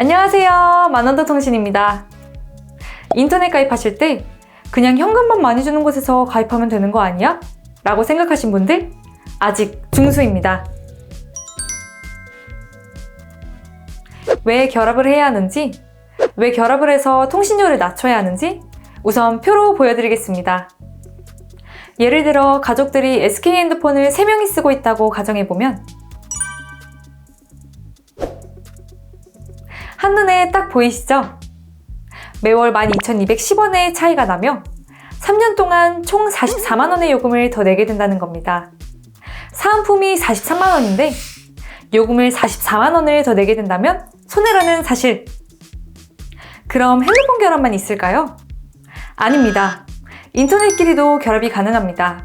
안녕하세요. 만원도 통신입니다. 인터넷 가입하실 때 그냥 현금만 많이 주는 곳에서 가입하면 되는 거 아니야? 라고 생각하신 분들 아직 중수입니다. 왜 결합을 해야 하는지, 왜 결합을 해서 통신료를 낮춰야 하는지 우선 표로 보여드리겠습니다. 예를 들어 가족들이 SK 핸드폰을 3명이 쓰고 있다고 가정해보면 한눈에 딱 보이시죠? 매월 12,210원의 차이가 나며 3년 동안 총 44만원의 요금을 더 내게 된다는 겁니다. 사은품이 43만원인데 요금을 44만원을 더 내게 된다면 손해라는 사실. 그럼 핸드폰 결합만 있을까요? 아닙니다. 인터넷끼리도 결합이 가능합니다.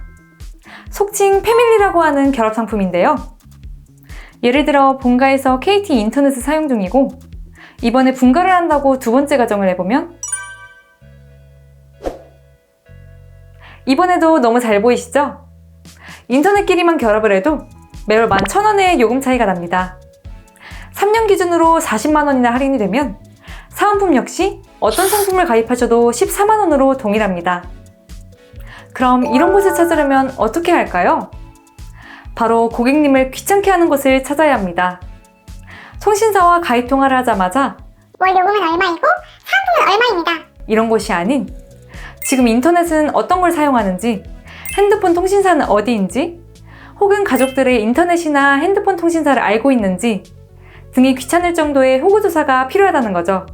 속칭 패밀리라고 하는 결합 상품인데요. 예를 들어 본가에서 KT 인터넷을 사용 중이고 이번에 분가를 한다고 두 번째 가정을 해보면 이번에도 너무 잘 보이시죠? 인터넷끼리만 결합을 해도 매월 11,000원의 요금 차이가 납니다. 3년 기준으로 40만원이나 할인이 되면 사은품 역시 어떤 상품을 가입하셔도 14만원으로 동일합니다. 그럼 이런 곳을 찾으려면 어떻게 할까요? 바로 고객님을 귀찮게 하는 곳을 찾아야 합니다. 통신사와 가입 통화를 하자마자 월 요금은 얼마이고 사은품은 얼마입니다. 이런 곳이 아닌 지금 인터넷은 어떤 걸 사용하는지 핸드폰 통신사는 어디인지 혹은 가족들의 인터넷이나 핸드폰 통신사를 알고 있는지 등이 귀찮을 정도의 호구조사가 필요하다는 거죠.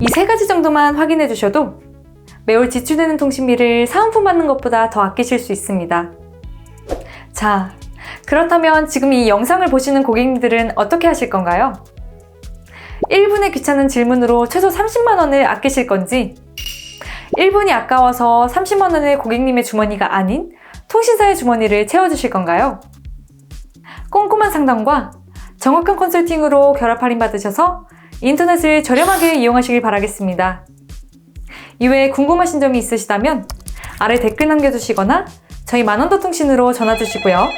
이 세 가지 정도만 확인해 주셔도 매월 지출되는 통신비를 사은품 받는 것보다 더 아끼실 수 있습니다. 자, 그렇다면 지금 이 영상을 보시는 고객님들은 어떻게 하실 건가요? 1분의 귀찮은 질문으로 최소 30만원을 아끼실 건지 1분이 아까워서 30만원을 고객님의 주머니가 아닌 통신사의 주머니를 채워주실 건가요? 꼼꼼한 상담과 정확한 컨설팅으로 결합 할인 받으셔서 인터넷을 저렴하게 이용하시길 바라겠습니다. 이외에 궁금하신 점이 있으시다면 아래 댓글 남겨주시거나 저희 만원더 통신으로 전화 주시고요.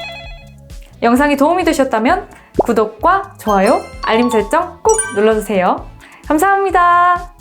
영상이 도움이 되셨다면 구독과 좋아요, 알림 설정 꼭 눌러주세요. 감사합니다.